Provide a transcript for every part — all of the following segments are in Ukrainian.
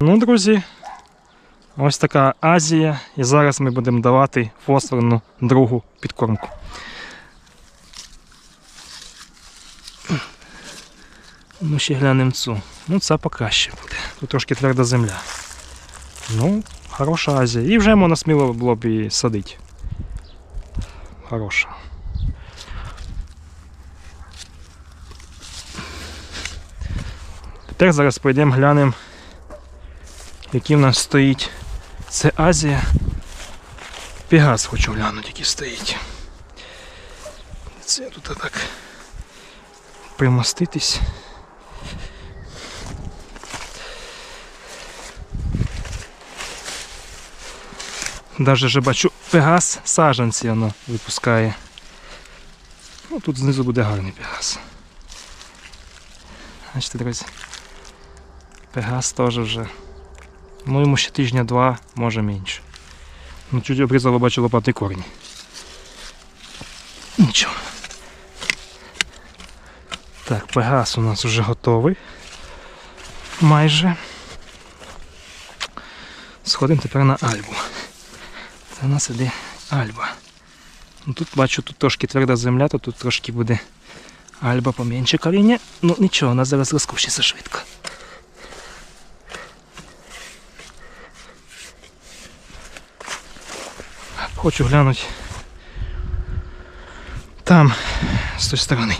Ну, друзі, ось така Азія. І зараз ми будемо давати фосфорну другу підкормку. Ну, ще глянемо цю. Ну, це покраще буде. Тут трошки тверда земля. Ну, хороша Азія. І вже можна сміло було б і садити. Хороша. Тепер зараз пойдемо глянемо, який в нас стоїть. Це Азія. Пегас хочу глянути, який стоїть. Це тут так примоститись. Даже вже бачу Пегас саджанці воно випускає. Ну, тут знизу буде гарний Пегас. Бачите, друзі. Пегас теж вже. Ну йому ще тижня два, може менше. Ну чуть обрізало, бачу лопатий корінь. Нічого. Так, Пегас у нас вже готовий. Майже. Сходимо тепер на Альбу. Це у нас іде Альба. Ну, тут бачу, тут трошки тверда земля, то тут трошки буде Альба поменше коріння. Ну нічого, вона зараз розкущиться швидко. Хочу глянути там, з тої сторони.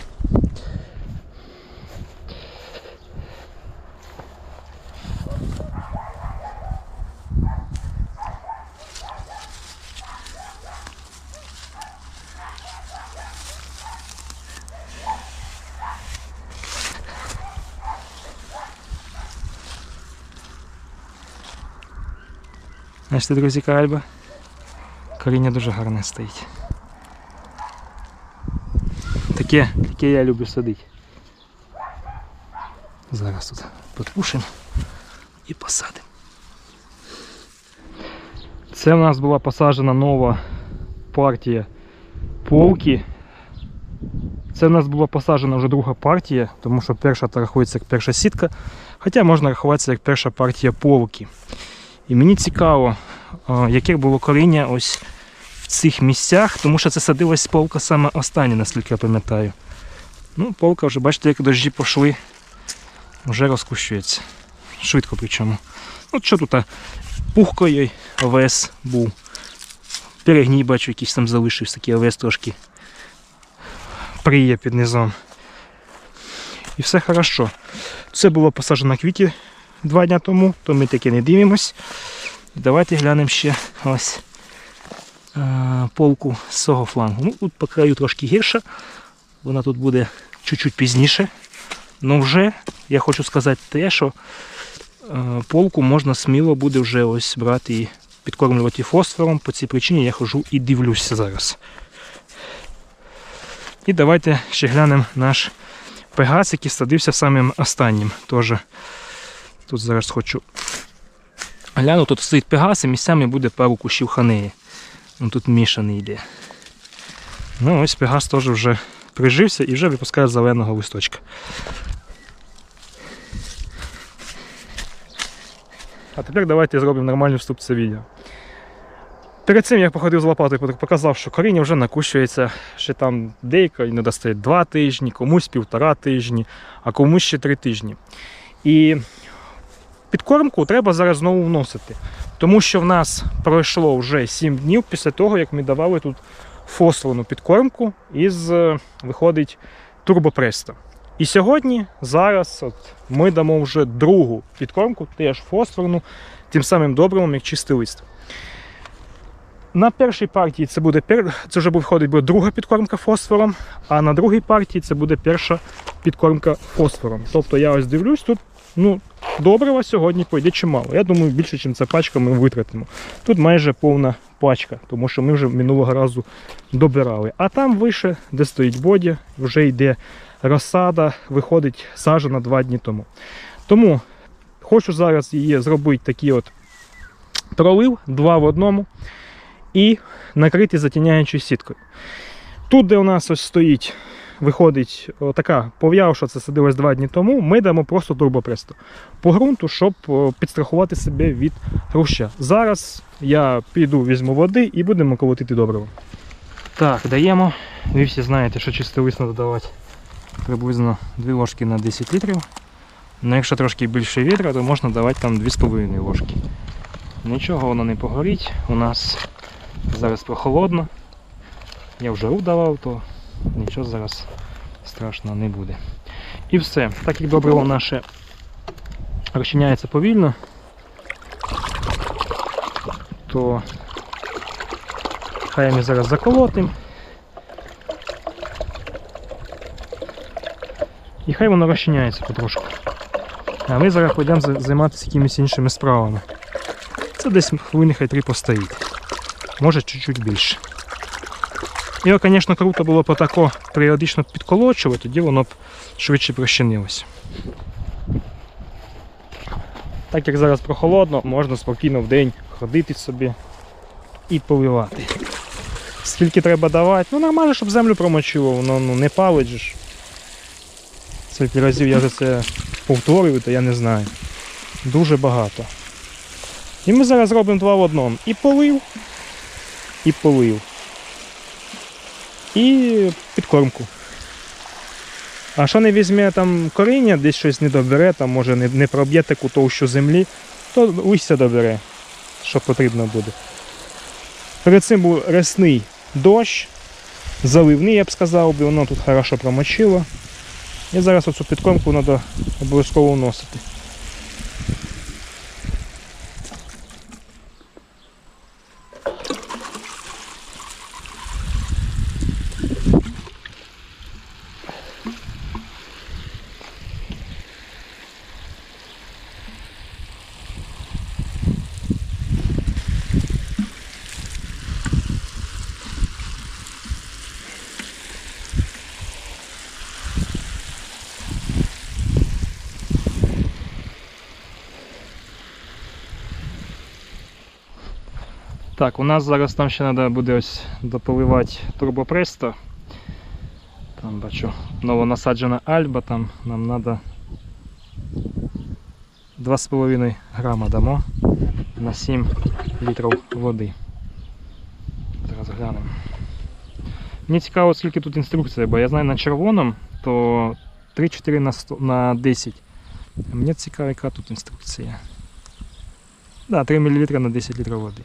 Бачите, друзі, кальба. Коріння дуже гарне стоїть. Таке, таке я люблю садити. Зараз тут підпушимо і посадимо. Це в нас була посаджена нова партія полки. Це в нас була посаджена вже друга партія, тому що перша та рахується як перша сітка, хоча можна рахуватися як перша партія полки. І мені цікаво, яке було коріння ось в цих місцях, тому що це садилась полка саме остання, наскільки я пам'ятаю. Ну, полка вже, бачите, як дощі пішли, вже розкущується. Швидко причому. От що тут пухкою овес був. Перегній бачу, якийсь там залишився, такий овес трошки приє під низом. І все хорошо. Це було посаджено на квіті два дні тому, то ми таки не дивимось. Давайте глянемо ще ось полку з цього флангу. Ну, тут по краю трошки гірша, вона тут буде чуть-чуть пізніше. Ну вже я хочу сказати те, що е, полку можна сміло буде вже ось брати і підкормлювати фосфором. По цій причині я хожу і дивлюся зараз. І давайте ще глянемо наш пегас, який садився самим останнім. Теж Тут зараз хочу гляну, тут стоїть пегас і місцями буде пару кущів ханеї. Ну, тут мішаний йде. Ну ось пегас теж вже прижився і вже випускає зеленого листочка. А тепер давайте зробимо нормальний вступ в це відео. Перед цим я походив з лопатою, показав, що коріння вже накущується, ще там деяко і не достає 2 тижні, комусь півтора тижні, а комусь ще 3 тижні. І підкормку треба зараз знову вносити. Тому що в нас пройшло вже 7 днів після того, як ми давали тут фосфорну підкормку із, е, виходить, турбопреста. І сьогодні, зараз, от, ми дамо вже другу підкормку, теж фосфорну, тим самим добривом, як чистий лист. На першій партії це буде це вже виходить буде друга підкормка фосфором, а на другій партії це буде перша підкормка фосфором. Тобто я ось дивлюсь, тут ну, добрива сьогодні пойде чимало. Я думаю, більше, ніж ця пачка ми витратимо. Тут майже повна пачка, тому що ми вже минулого разу добирали. А там вище, де стоїть боді, вже йде розсада, виходить сажена два дні тому. Тому хочу зараз її зробити такий от пролив, два в одному, і накрити затіняючою сіткою. Тут, де у нас ось стоїть виходить така пов'явша, це садилось два дні тому, ми дамо просто турбопресто по ґрунту, щоб підстрахувати себе від хруща. Зараз я піду, візьму води і будемо колотити добриво. Так, даємо. Ви всі знаєте, що лист треба приблизно 2 ложки на 10 літрів. Ну, якщо трошки більше вітра, то можна давати там 2,5 ложки. Нічого воно не погорить. У нас зараз прохолодно. Я вже рух давав, то нічого зараз страшного не буде. І все. Так як добриво наше розчиняється повільно, то хай ми зараз заколотимо. І хай воно розчиняється потрошку. А ми зараз підемо займатися якимись іншими справами. Це десь хвилини хай три постоїть. Може чуть-чуть більше. Його, звісно, круто було б отако періодично підколочувати, тоді воно б швидше прощинилося. Так як зараз прохолодно, можна спокійно в день ходити собі і поливати. Скільки треба давати? Ну нормально, щоб землю промочило, воно ну, не палить ж. Скільки разів я вже це повторюю, то я не знаю. Дуже багато. І ми зараз робимо два в одному. І полив, і полив. І підкормку. А що не візьме там коріння, десь щось не добере, там може не, не проб'є таку товщу землі, то листя добере, що потрібно буде. Перед цим був рясний дощ, заливний, я б сказав, би, воно тут хорошо промочило. І зараз оцю підкормку треба обов'язково вносити. Так, у нас зараз там ще треба буде ось дополивати турбопресто. Там бачу новонасаджена альба, там нам треба 2,5 грама дамо на 7 літрів води. Зараз глянемо. Мені цікаво, скільки тут інструкція, бо я знаю на червоному, то 3-4 на, 100 на 10. Мені цікаво, яка тут інструкція. Да, 3 мл на 10 літрів води.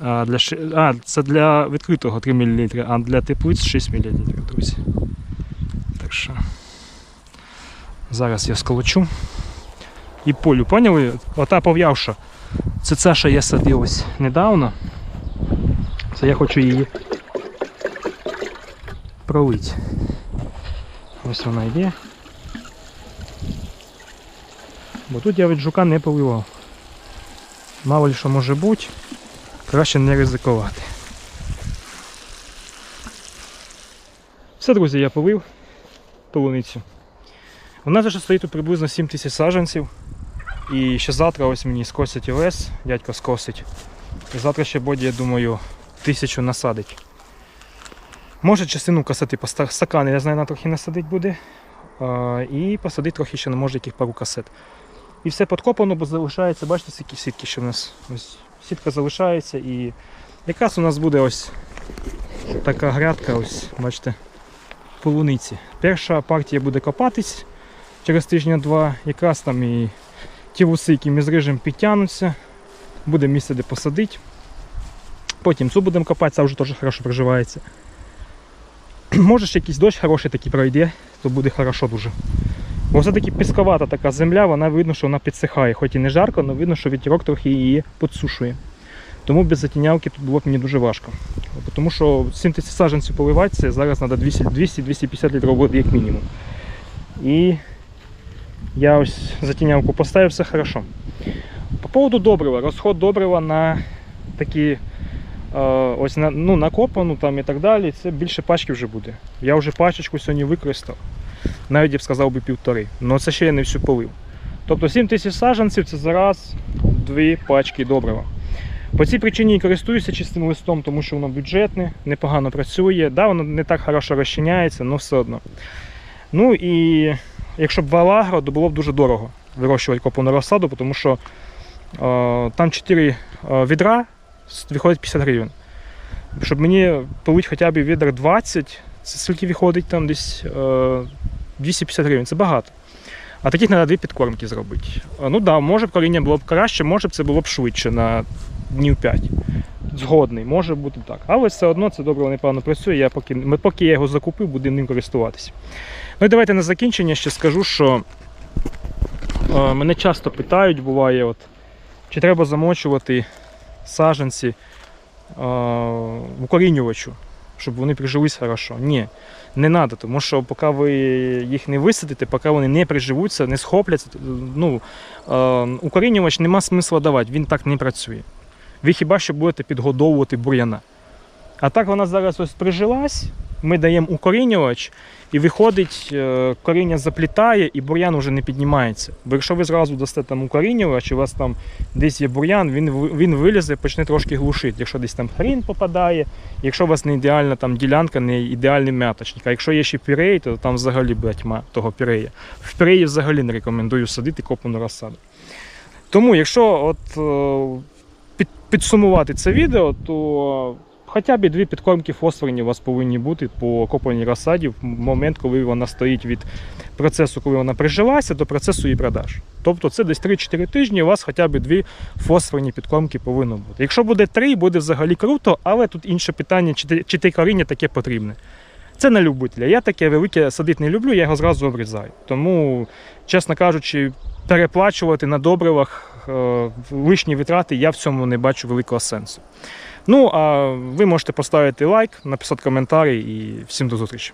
А, для, а, це для відкритого 3 мл, а для теплиць 6 мл, друзі. Так що зараз я сколочу. І полю, поняли? Ота пов'явша. Це ця, що я садив недавно. Це я хочу її пролити. Ось вона йде. Бо тут я від жука не поливав. Мало ли що може бути. Краще не ризикувати. Все, друзі, я полив полуницю. У нас вже стоїть тут приблизно 7 тисяч саджанців. І ще завтра ось мені скосять овес, дядько скосить. І завтра ще боді, я думаю, тисячу насадить. Може частину касети по ста- стакани, я знаю, на трохи насадить буде. І посадить трохи ще, не може, яких пару касет. І все підкопано, бо залишається, бачите, скільки сітки ще в нас. Ось сітка залишається і якраз у нас буде ось така грядка, ось, бачите, полуниці. Перша партія буде копатись через тижня-два, якраз там і ті вуси, які ми зрижемо, підтягнуться, буде місце, де посадити. Потім цю будемо копати, це вже теж хорошо проживається. Може якийсь дощ хороший такий пройде, то буде хорошо дуже. Бо все-таки пісковата така земля, вона видно, що вона підсихає. Хоч і не жарко, але видно, що вітерок трохи її підсушує. Тому без затінявки тут було б мені дуже важко. Тому що 7 тисяч саджанців поливати, зараз треба 200-250 літрів води як мінімум. І я ось затінявку поставив, все хорошо. По поводу добрива, розход добрива на такі е, ось на, ну, накопану там і так далі, це більше пачки вже буде. Я вже пачечку сьогодні використав навіть я б сказав би півтори. Але це ще я не всю полив. Тобто 7 тисяч саджанців це зараз дві пачки добрива. По цій причині і користуюся чистим листом, тому що воно бюджетне, непогано працює. Да, воно не так хорошо розчиняється, але все одно. Ну і якщо б в Алагро, то було б дуже дорого вирощувати копану розсаду, тому що е, там 4 е, відра виходить 50 гривень. Щоб мені полить хоча б відер 20, це скільки виходить там десь е, 250 гривень, це багато. А таких треба дві підкормки зробити. Ну так, да, може б коріння було б краще, може б це було б швидше на днів 5. Згодний, може бути так. Але все одно це добре, непогано працює. Я поки, поки я його закупив, буду ним користуватися. Ну і давайте на закінчення ще скажу, що е, мене часто питають, буває, от, чи треба замочувати саджанці е, в укорінювачу, щоб вони прижились хорошо. Ні, не треба, тому що поки ви їх не висадите, поки вони не приживуться, не схопляться, ну, е, укорінювач нема смисла давати, він так не працює. Ви хіба що будете підгодовувати бур'яна. А так вона зараз ось прижилась, ми даємо укорінювач, і виходить, е, коріння заплітає, і бур'ян вже не піднімається. Бо якщо ви зразу дасте там укорінювач, і у вас там десь є бур'ян, він, він вилізе, почне трошки глушити. Якщо десь там хрін попадає, якщо у вас не ідеальна там ділянка, не ідеальний м'яточник. А якщо є ще пірей, то там взагалі буде тьма того пірея. В піреї взагалі не рекомендую садити копану розсаду. Тому, якщо от, е, під, підсумувати це відео, то хоча б дві підкормки фосфорні у вас повинні бути по копаній розсаді в момент, коли вона стоїть від процесу, коли вона прижилася, до процесу її продаж. Тобто це десь 3-4 тижні, у вас хоча б дві фосфорні підкормки повинно бути. Якщо буде три, буде взагалі круто, але тут інше питання, чи те коріння таке потрібне. Це на любителя. Я таке велике садити не люблю, я його зразу обрізаю. Тому, чесно кажучи, переплачувати на добривах е, лишні витрати, я в цьому не бачу великого сенсу. Ну, а ви можете поставити лайк, написати коментарі і всім до зустрічі.